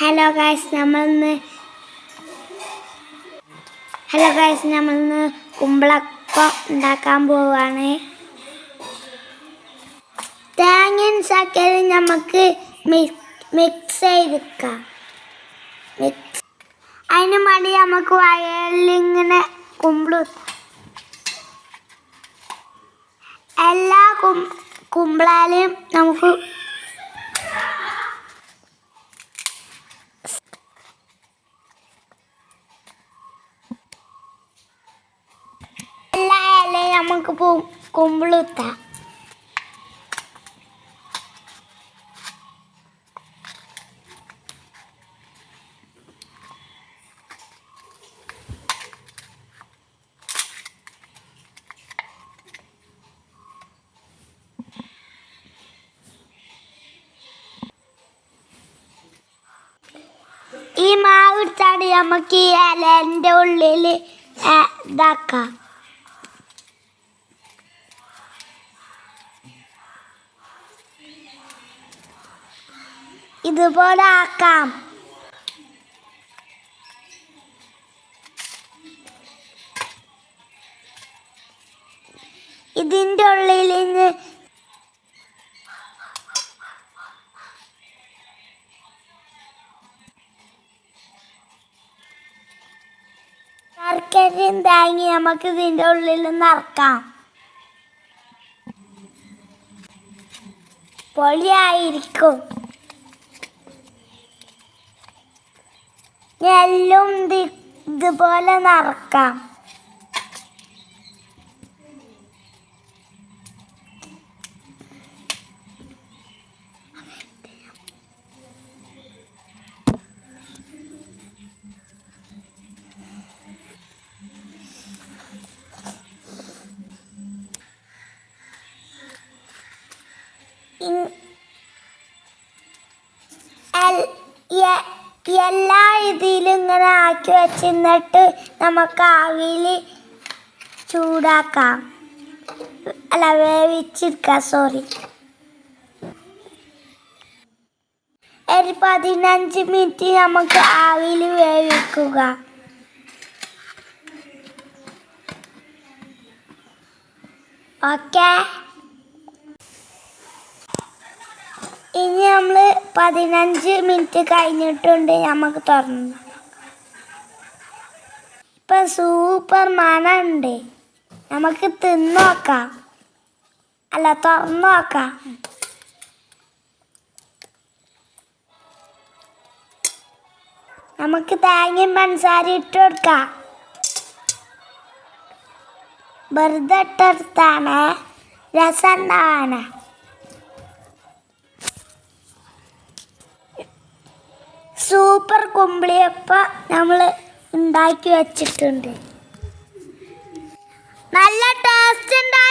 Hello guys നമ്മളിന്ന് hello guys നമ്മളിന്ന് കുമ്പളക്കം ഉണ്ടാക്കാൻ പോവാണ്. തേങ്ങയും ശർക്കരയും നമുക്ക് മിക്സ് ചെയ്തെടുക്കാം. മിക്സ് അതിന് വേണ്ടി നമുക്ക് വയലിങ്ങനെ കുമ്പിളു എല്ലാ കും കുമ്പളാലും നമുക്ക് എല്ലാ ഇലയും നമുക്ക് ഈ മാവ് എടുത്താണ്ട് നമുക്ക് ഈ ഇലന്റെ ഉള്ളിൽ ഇതാക്കാം. ഇതുപോലെ ആക്കാം. ഇതിന്റെ ഉള്ളിൽ നിന്ന് ശർക്കരയും തേങ്ങി നമുക്ക് ഇതിന്റെ ഉള്ളിൽ നിറക്കാം പൊളിയായിരിക്കും എല്ലാം ഇത് ഇതുപോലെ നറക്കാം Yeah. എല്ലാ ഇതിലും ഇങ്ങനെ ആക്കി വെച്ചിരുന്നിട്ട് നമുക്ക് ആവിയിൽ ചൂടാക്കാം. അല്ല വേവിച്ചെടുക്കാം സോറി ഒരു പതിനഞ്ച് മിനിറ്റ് നമുക്ക് ആവിയിൽ വേവിക്കുക. ഓക്കേ? ഇനി നമ്മൾ പതിനഞ്ച് മിനിറ്റ് കഴിഞ്ഞിട്ടുണ്ട് നമുക്ക് തുറന്നു ഇപ്പം സൂപ്പർ മണമുണ്ട് നമുക്ക് തിന്നോക്കാം അല്ല തുറന്നു നോക്കാം. നമുക്ക് തേങ്ങയും പഞ്ചസാരയും ഇട്ട് കൊടുക്കാം. വെറുതെ ഇട്ടെടുത്താണ് രസം ഉണ്ടാവാനാ സൂപ്പർ കുമ്പിളിയപ്പ നമ്മൾ ഉണ്ടാക്കി വെച്ചിട്ടുണ്ട്. നല്ല ടേസ്റ്റ് ഉണ്ടായിന്